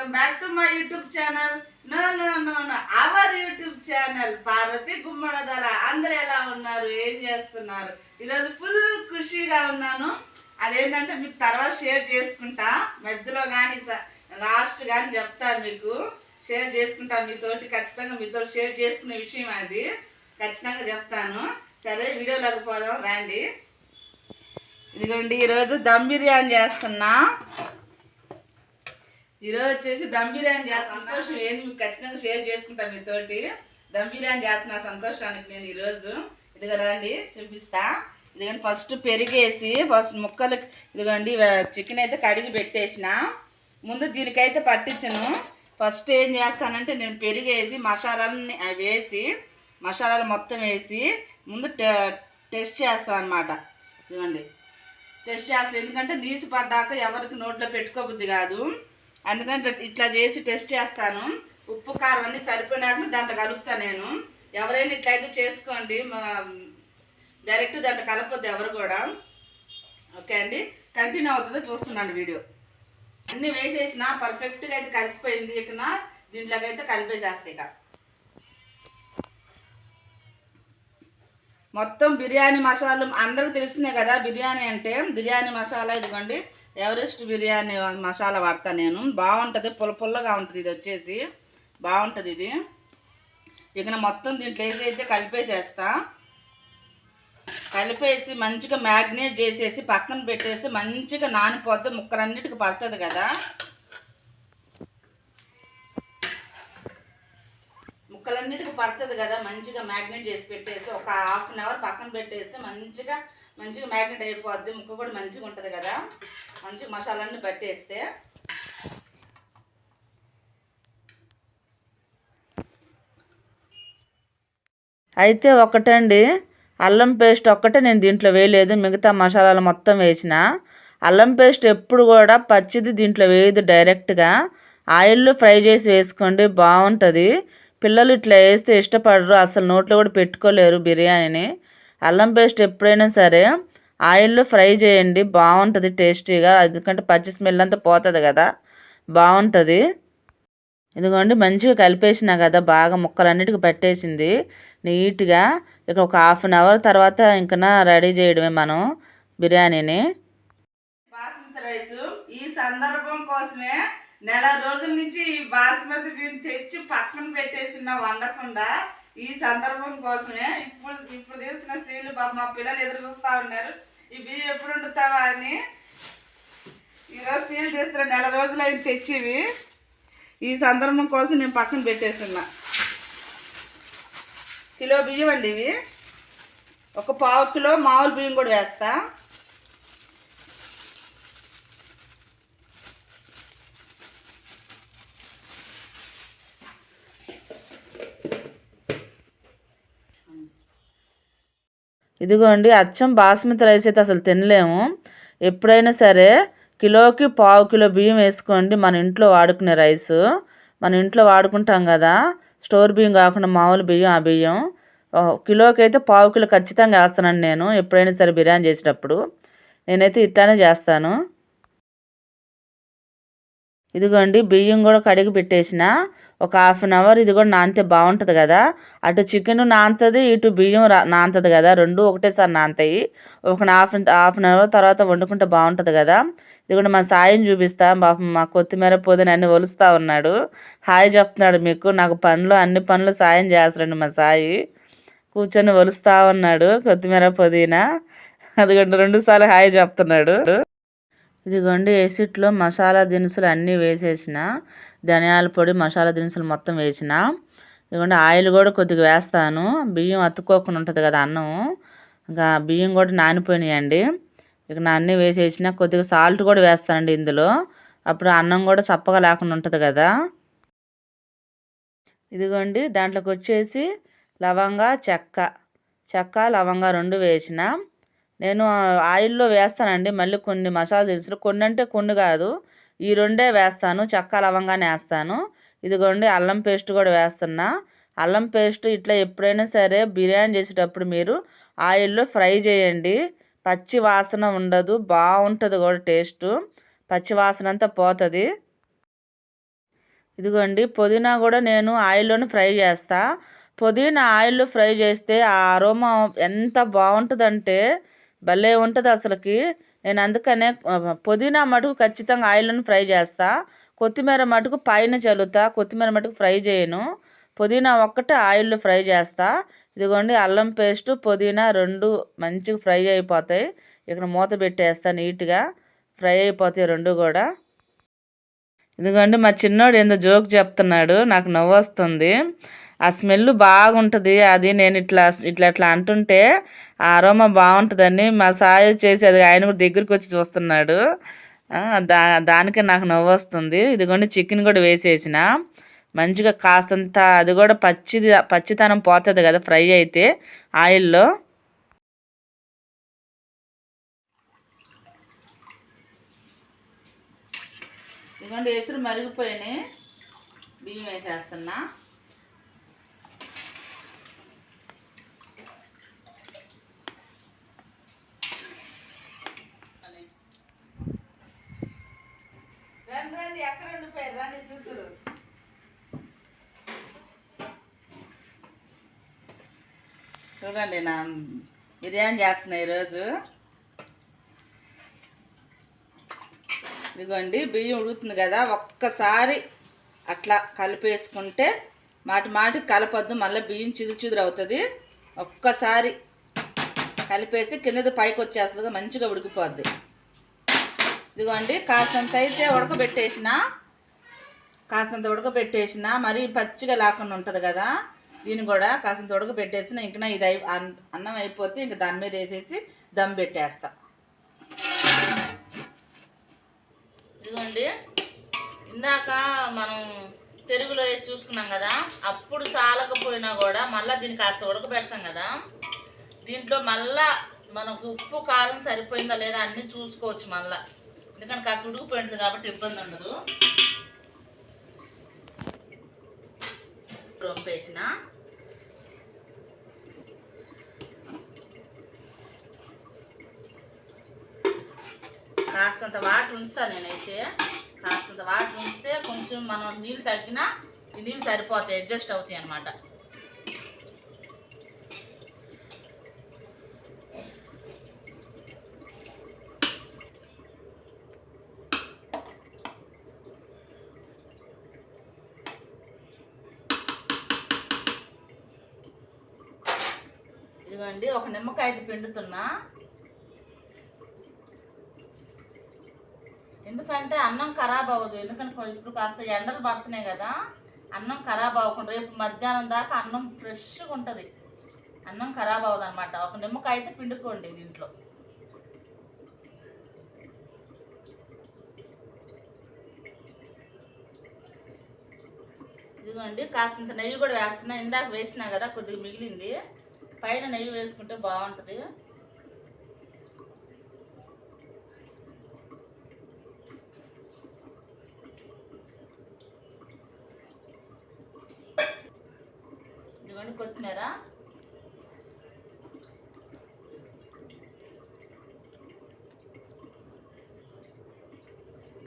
Welcome back to my YouTube channel. No no no no. Our YouTube channel. Parvathi Gummadadala. అందరు ఎలా ఉన్నారు? ఏం చేస్తున్నారు? ఈరోజు ఫుల్ ఖుషీగా ఉన్నాను. అదేంటంటే మీకు తర్వాత షేర్ చేసుకుంటా. మధ్యలో కానీ లాస్ట్ కానీ చెప్తాను మీకు. షేర్ చేసుకుంటా మీతోటి. ఖచ్చితంగా మీతో షేర్ చేసుకునే విషయం అది. ఖచ్చితంగా చెప్తాను. సరే వీడియోలోకి పోదాం. రండి. ఇదిగోండి ఈరోజు దమ్ బిర్యానీ చేస్తున్నా. ఈరోజు వచ్చేసి దమ్ బిర్యానీ చేస్తున్నా సంతోషం. ఏంది? మీకు ఖచ్చితంగా షేర్ చేసుకుంటా మీతోటి. దమ్ బిర్యానీ చేస్తున్నా సంతోషానికి నేను ఈరోజు ఇదిగో రండి చూపిస్తా. ఇదిగోండి ఫస్ట్ పెరిగేసి ఫస్ట్ ముక్కలు ఇదిగోండి చికెన్ అయితే కడిగి పెట్టేసిన. ముందు దీనికైతే పట్టించను. ఫస్ట్ ఏం చేస్తానంటే నేను పెరిగేసి మసాలాలని వేసి మసాలాలు మొత్తం వేసి ముందు టె- టెస్ట్ చేస్తాను అనమాట ఇదిగోండి. టెస్ట్ చేస్తాను ఎందుకంటే నీసు పడ్డాక ఎవరికి నోట్లో పెట్టుకోబుద్ది కాదు. అందుకని ఇట్లా చేసి టెస్ట్ చేస్తాను. ఉప్పు కారం అన్ని సరిపోయినాక దాంట్లో కలుపుతాను నేను. ఎవరైనా ఇట్లయితే చేసుకోండి మా- డైరెక్ట్ దాంట్లో కలపొద్దు ఎవరు కూడా. ఓకే అండి? కంటిన్యూ అవుతుందో చూస్తున్నాను వీడియో అన్నీ వేసేసిన పర్ఫెక్ట్గా అయితే కలిసిపోయింది ఇక దీంట్లోకి అయితే కలిపేసేస్తాయి ఇక. మొత్తం బిర్యానీ మసాలాలు అందరికీ తెలిసిందే కదా బిర్యానీ అంటే. బిర్యానీ మసాలా ఇదిగోండి. ఎవరెస్ట్ బిర్యానీ మసాలా వాడతా నేను. బాగుంటుంది పుల్ల పుల్లగా ఉంటుంది ఇది వచ్చేసి. బాగుంటుంది ఇది. ఇక మొత్తం దీంట్లో వేసి అయితే కలిపేసేస్తా. కలిపేసి మంచిగా మ్యాగ్నేట్ చేసేసి పక్కన పెట్టేస్తే మంచిగా నానిపోద్ది ముక్కలన్నిటికి పడుతుంది కదా. ముక్కలన్నిటికి పడుతుంది కదా మంచిగా మ్యాగ్నేట్ చేసి పెట్టేసి ఒక హాఫ్ అన్ అవర్ పక్కన పెట్టేస్తే మంచిగా మంచిగా మ్యాగ్నెట్ అయిపోద్ది ముక్క కూడా మంచిగా ఉంటుంది కదా. మంచిగా మసాలాన్ని పట్టేస్తే. అయితే ఒకటండి అల్లం పేస్ట్ ఒక్కటే నేను దీంట్లో వేయలేదు మిగతా మసాలాలు మొత్తం వేసిన. అల్లం పేస్ట్ ఎప్పుడు కూడా పచ్చిది దీంట్లో వేయదు డైరెక్ట్గా. ఆయిల్లో ఫ్రై చేసి వేసుకోండి బాగుంటుంది. పిల్లలు ఇట్లా వేస్తే ఇష్టపడరు అసలు నోట్లో కూడా పెట్టుకోలేరు బిర్యానీని. అల్లం పేస్ట్ ఎప్పుడైనా సరే ఆయిల్లో ఫ్రై చేయండి బాగుంటుంది టేస్టీగా. ఎందుకంటే పచ్చి స్మెల్ అంతా పోతుంది కదా బాగుంటుంది. ఇదిగోండి మంచిగా కలిపేసినా కదా బాగా ముక్కలన్నిటికి పట్టేసింది. నీట్గా ఇక ఒక హాఫ్ అన్ అవర్ తర్వాత ఇంకా రెడీ చేయడమే మనం బిర్యానీని. బాస్మతి రైస్ ఈ సందర్భం కోసమే నెల రోజుల నుంచి ఈ బాస్మతి బియ్యం తెచ్చి పక్కన పెట్టేసిన వండకుండా ఈ సందర్భం కోసమే ఇప్పుడు ఇప్పుడు తీసిన సీలు బాబు మా పిల్లలు ఎదురు చూస్తా ఉన్నారు. ఈ బియ్యం ఎప్పుడు వండుతావా అని. ఈరోజు సీలు తీస్తున్న నెల రోజులు అయింది తెచ్చివి ఈ సందర్భం కోసం నేను పక్కన పెట్టేస్తున్నా. కిలో బియ్యం అండి ఇవి. ఒక పావు కిలో మామూలు బియ్యం కూడా వేస్తా. ఇదిగోండి అచ్చం బాస్మతి రైస్ అయితే అసలు తినలేము. ఎప్పుడైనా సరే కిలోకి పావు కిలో బియ్యం వేసుకోండి మన ఇంట్లో వాడుకునే రైస్. మన ఇంట్లో వాడుకుంటాం కదా స్టోర్ బియ్యం కాకుండా మామూలు బియ్యం ఆ బియ్యం. కిలోకి అయితే పావు కిలో ఖచ్చితంగా వేస్తానండి నేను ఎప్పుడైనా సరే బిర్యానీ చేసేటప్పుడు. నేనైతే ఇట్లానే చేస్తాను. ఇదిగోండి బియ్యం కూడా కడిగి పెట్టేసిన. ఒక హాఫ్ అన్ అవర్ ఇది కూడా నానితే బాగుంటుంది కదా. అటు చికెన్ నానుతుంది ఇటు బియ్యం నానుతుంది కదా. రెండు ఒకటేసారి నానుతాయి. ఒక హాఫ్ హాఫ్ అన్ అవర్ తర్వాత వండుకుంటే బాగుంటుంది కదా. ఇది కూడా మా సాయం చూపిస్తా. పాపం మా కొత్తిమీర పుదీనా అన్ని ఒలుస్తూ ఉన్నాడు. హాయ్ చెప్తున్నాడు మీకు. నాకు పనులు అన్ని పనులు సాయం చేస్తాడు మా సాయి. కూర్చొని ఒలుస్తూ ఉన్నాడు కొత్తిమీర పుదీనా. అదిగోండి రెండు సార్లు హాయ్ చెప్తున్నాడు. ఇదిగోండి ఏసిట్లో మసాలా దినుసులు అన్నీ వేసేసిన. ధనియాల పొడి మసాలా దినుసులు మొత్తం వేసిన. ఇదిగోండి ఆయిల్ కూడా కొద్దిగా వేస్తాను. బియ్యం అతుక్కోకుండా ఉంటుంది కదా అన్నం. ఇంకా బియ్యం కూడా నానిపోయినాయండి. ఇక నా అన్నీ వేసేసిన. కొద్దిగా సాల్ట్ కూడా వేస్తానండి ఇందులో. అప్పుడు అన్నం కూడా చప్పగా లేకుండా ఉంటుంది కదా. ఇదిగోండి దాంట్లోకి వచ్చేసి లవంగా చెక్క. చెక్క లవంగా రెండు వేసిన. నేను ఆయిల్లో వేస్తానండి. మళ్ళీ కొన్ని మసాలా దినుసులు. కొన్ని అంటే కొన్ని కాదు. ఈ రెండే వేస్తాను. చెక్క లవంగానే వేస్తాను. ఇదిగోండి అల్లం పేస్ట్ కూడా వేస్తున్నా. అల్లం పేస్ట్ ఇట్లా ఎప్పుడైనా సరే బిర్యానీ చేసేటప్పుడు మీరు ఆయిల్లో ఫ్రై చేయండి. పచ్చి వాసన ఉండదు. బాగుంటుంది కూడా టేస్ట్. పచ్చి వాసన అంతా పోతుంది. ఇదిగోండి పుదీనా కూడా నేను ఆయిల్లోనే ఫ్రై చేస్తా. పుదీనా ఆయిల్లో ఫ్రై చేస్తే ఆ అరోమా ఎంత బాగుంటుందంటే భలే ఉంటుంది అసలుకి. నేను అందుకనే పుదీనా మటుకు ఖచ్చితంగా ఆయిల్ను ఫ్రై చేస్తా. కొత్తిమీర మటుకు పైన చల్లుతా. కొత్తిమీర మటుకు ఫ్రై చేయను. పుదీనా ఒక్కటే ఆయిల్లో ఫ్రై చేస్తా. ఇదిగోండి అల్లం పేస్ట్ పుదీనా రెండు మంచిగా ఫ్రై అయిపోతాయి. ఇక్కడ మూత పెట్టేస్తా నీట్గా. ఫ్రై అయిపోతాయి రెండు కూడా. ఇదిగోండి మా చిన్నోడు ఏందో జోక్ చెప్తున్నాడు. నాకు నవ్వు వస్తుంది ఆ స్మెల్ బాగుంటుంది. అది నేను ఇట్లా ఇట్లా ఇట్లా అంటుంటే ఆ అరోమా బాగుంటుందని మా సాయి చేసి అది ఆయన కూడా దగ్గరికి వచ్చి చూస్తున్నాడు. దా దానికే నాకు నవ్వు వస్తుంది. ఇదిగోండి చికెన్ కూడా వేసేసిన. మంచిగా కాస్తంత అది కూడా పచ్చిది పచ్చితనం పోతుంది కదా ఫ్రై అయితే ఆయిల్లో. ఇదిగోండి ఎసురు మరిగిపోయినాయి. బియ్యం వేసేస్తున్నా. రండి రండి ఎక్కడ ఉండిపోయారు? రండి చూతురు చూడండి నా బిర్యానీ చేస్తున్నా ఈరోజు. ఇదిగోండి బియ్యం ఉడుకుతుంది కదా ఒక్కసారి అట్లా కలిపేసుకుంటే మాటి మాటికి కలపొద్దు మళ్ళీ బియ్యం చిదురు చిదురు అవుతుంది. ఒక్కసారి కలిపేస్తే కిందది పైకి వచ్చేస్తుంది మంచిగా ఉడికిపోద్ది. ఇదిగోండి కాస్తంత అయితే ఉడకబెట్టేసిన. కాస్తంత ఉడకబెట్టేసిన. మరీ పచ్చిగా లేకుండా ఉంటుంది కదా దీన్ని కూడా కాస్తంత ఉడకబెట్టేసిన. ఇంకా ఇది అయి అన్నం అయిపోతే ఇంక దాని మీద వేసేసి దమ్ పెట్టేస్తా. ఇదిగోండి ఇందాక మనం పెరుగులో వేసి చూసుకున్నాం కదా అప్పుడు సాలకపోయినా కూడా మళ్ళీ దీన్ని కాస్త ఉడకబెడతాం కదా దీంట్లో మళ్ళా మనకు ఉప్పు కారం సరిపోయిందా లేదా అన్నీ చూసుకోవచ్చు మళ్ళీ. ఎందుకంటే కాస్త ఉడికిపోయింటుంది కాబట్టి ఇబ్బంది ఉండదు. రొంపేసిన. కాస్తంత వాటర్ ఉంచుతాను నేనైతే. కాస్తంత వాటర్ ఉంచితే కొంచెం మనం నీళ్ళు తగ్గినా ఈ నీళ్ళు సరిపోతాయి అడ్జస్ట్ అవుతాయి అనమాట అండి ఒక నిమ్మకాయకి పిండుతున్నా. ఎందుకంటే అన్నం ఖరాబ్ అవ్వదు. ఎందుకంటే ఇప్పుడు కాస్త ఎండలు పడుతున్నాయి కదా అన్నం ఖరాబ్ అవ్వకుండా రేపు మధ్యాహ్నం దాకా అన్నం ఫ్రెష్గా ఉంటుంది. అన్నం ఖరాబ్ అవ్వదు అనమాట ఒక నిమ్మకాయ అయితే పిండుకోండి దీంట్లో. ఇదిగోండి కాస్తంత నెయ్యి కూడా వేస్తున్నా. ఇందాక వేసినా కదా కొద్దిగా మిగిలింది. పైన నెయ్యి వేసుకుంటే బాగుంటుంది. ఇదిగోండి కొత్తిమీర.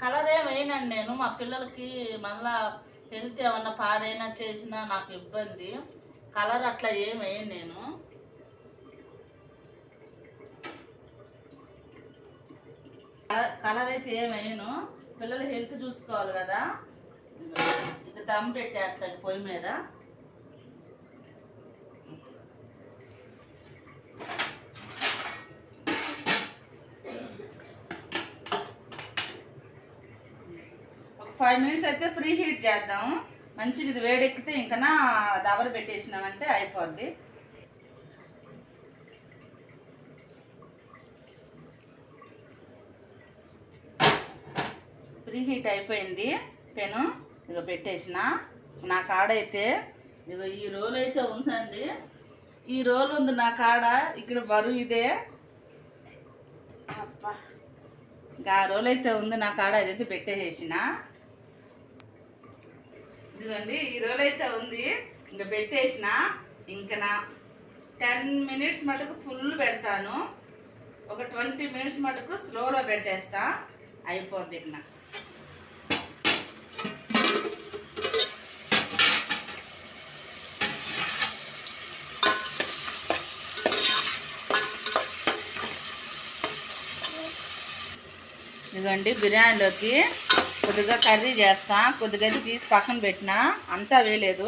కలర్ ఏమైనాను వేయనండి నేను. మా పిల్లలకి మళ్ళా హెల్త్ ఏమన్నా పాడైనా చేసినా నాకు ఇబ్బంది. కలర్ అట్లా ఏం వేయను నేను. కలర్- కలర్ అయితే ఏం వేయను. పిల్లల హెల్త్ చూసుకోవాలి కదా. ఇది దమ్ పెట్టేస్తాను పొయ్యి మీద. ఒక ఫైవ్ మినిట్స్ అయితే ఫ్రీ హీట్ చేద్దాం. మంచిగా ఇది వేడెక్కితే ఇంకనా దవర పెట్టేసినామంటే అయిపోద్ది. ప్రీ హీట్ అయిపోయింది పెను ఇక పెట్టేసిన. నా కాడ అయితే ఈ రోల్ అయితే ఉందండి. ఈ రోల్ ఉంది నా కాడ ఇక్కడ బరువు ఇదే. అబ్బా. ఇంకా ఆ రోల్ అయితే ఉంది నా కాడ అదైతే పెట్టేసేసిన. ఇదిగోండి ఈ రోజు అయితే ఉంది. ఇంకా పెట్టేసిన. ఇంకా నా టెన్ మినిట్స్ మటుకు ఫుల్ పెడతాను. ఒక ట్వంటీ మినిట్స్ మటుకు స్లోలో పెట్టేస్తా. అయిపోద్ది ఇక నాకు ఇదిగోండి బిర్యానీలోకి కొద్దిగా కర్రీ చేస్తా. కొద్దిగా తీసి పక్కన పెట్టిన అంతా వేయలేదు.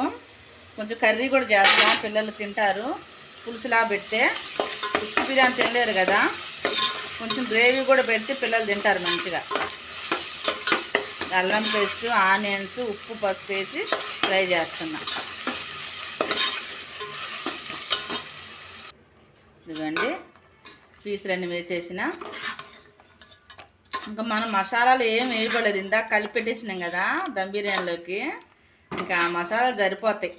కొంచెం కర్రీ కూడా చేస్తా. పిల్లలు తింటారు. పులుసులా పెడితే ఉప్పు బిర్యానీ తినలేరు కదా. కొంచెం గ్రేవీ కూడా పెడితే పిల్లలు తింటారు మంచిగా. అల్లం పేస్ట్ ఆనియన్స్ ఉప్పు పసుపు వేసి ఫ్రై చేస్తున్నా. ఇదిగోండి. పీసులన్నీ వేసేసిన. ఇంకా మనం మసాలాలు ఏం వేయబడలేదు. ఇందాక కలిపి పెట్టేసినాం కదా దమ్ బిర్యానీలోకి. ఇంకా ఆ మసాలాలు సరిపోతాయి.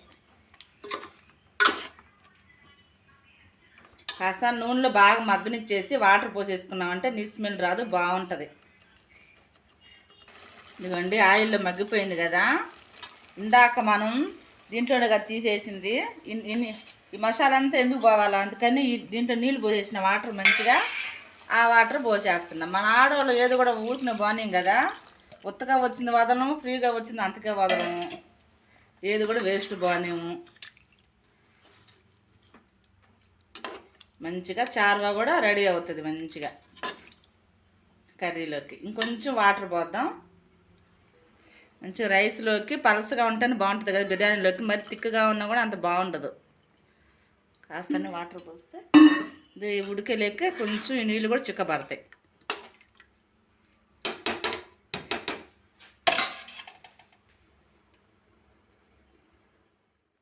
కాస్త నూనెలో బాగా మగ్గనిచ్చేసి వాటర్ పోసేసుకున్నామంటే నీ స్మెల్ రాదు బాగుంటుంది. ఇదిగోండి ఆయిల్లో మగ్గిపోయింది కదా. ఇందాక మనం దీంట్లో తీసేసింది. ఈ మసాలా అంతా ఎందుకు పోవాలా? అందుకని దీంట్లో నీళ్ళు పోసేసిన వాటర్ మంచిగా ఆ వాటర్ పోసేస్తున్నాం. మన ఆడవాళ్ళు ఏదో కూడా ఊరికిన బాగానేం కదా. ఉత్తగా వచ్చింది వదలము ఫ్రీగా వచ్చింది అంతకే వదలము. ఏది కూడా వేస్ట్ బాగానేము మంచిగా చార్వా కూడా రెడీ అవుతుంది మంచిగా కర్రీలోకి. ఇంకొంచెం వాటర్ పోద్దాం. మంచిగా రైస్లోకి పలసగా ఉంటేనే బాగుంటుంది కదా బిర్యానీలోకి. మరి తిక్కగా ఉన్నా కూడా అంత బాగుండదు. కాస్తనే వాటర్ పోస్తే ఇది ఉడికేలేక కొంచెం నీళ్ళు కూడా చిక్కబడతాయి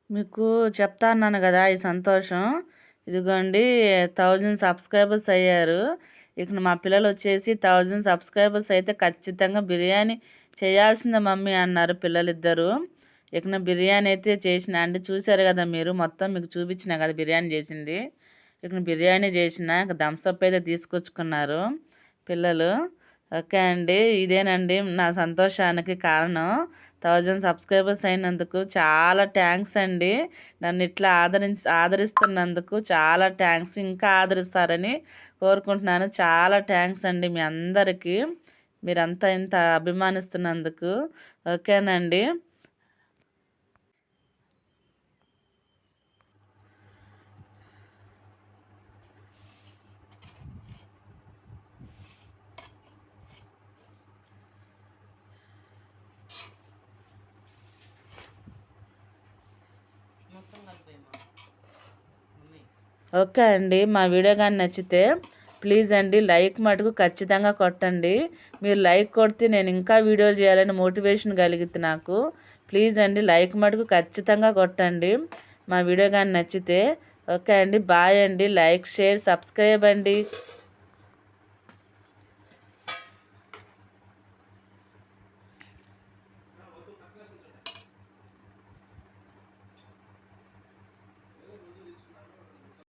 మీకు చెప్తా అన్నాను కదా ఈ సంతోషం. ఇదిగోండి థౌజండ్ సబ్స్క్రైబర్స్ అయ్యారు. ఇక మా పిల్లలు వచ్చేసి థౌజండ్ సబ్స్క్రైబర్స్ అయితే ఖచ్చితంగా బిర్యానీ చేయాల్సిందే మమ్మీ అన్నారు పిల్లలిద్దరూ. ఇక బిర్యానీ అయితే చేసిన అంటే చూశారు కదా మీరు మొత్తం మీకు చూపించిన కదా బిర్యానీ చేసింది. ఇక బిర్యానీ చేసిన థమ్స్అప్ అయితే తీసుకొచ్చుకున్నారు పిల్లలు. ఓకే అండి ఇదేనండి నా సంతోషానికి కారణం. థౌజండ్ సబ్స్క్రైబర్స్ అయినందుకు చాలా థ్యాంక్స్ అండి. నన్ను ఇట్లా ఆదరి ఆదరిస్తున్నందుకు చాలా థ్యాంక్స్ ఇంకా ఆదరిస్తారని కోరుకుంటున్నాను. చాలా థ్యాంక్స్ అండి మీ అందరికీ. మీరంతా ఇంత అభిమానిస్తున్నందుకు. ఓకేనండి. ఓకే అండి. మా వీడియో కానీ నచ్చితే ప్లీజ్ అండి లైక్ మటుకు ఖచ్చితంగా కొట్టండి. మీరు లైక్ కొడితే నేను ఇంకా వీడియోలు చేయాలని మోటివేషన్ కలిగితే నాకు. ప్లీజ్ అండి లైక్ మటుకు ఖచ్చితంగా కొట్టండి. మా వీడియో కానీ నచ్చితే ఓకే అండి. బాయ్ అండి. లైక్ షేర్ సబ్స్క్రైబ్ అండి.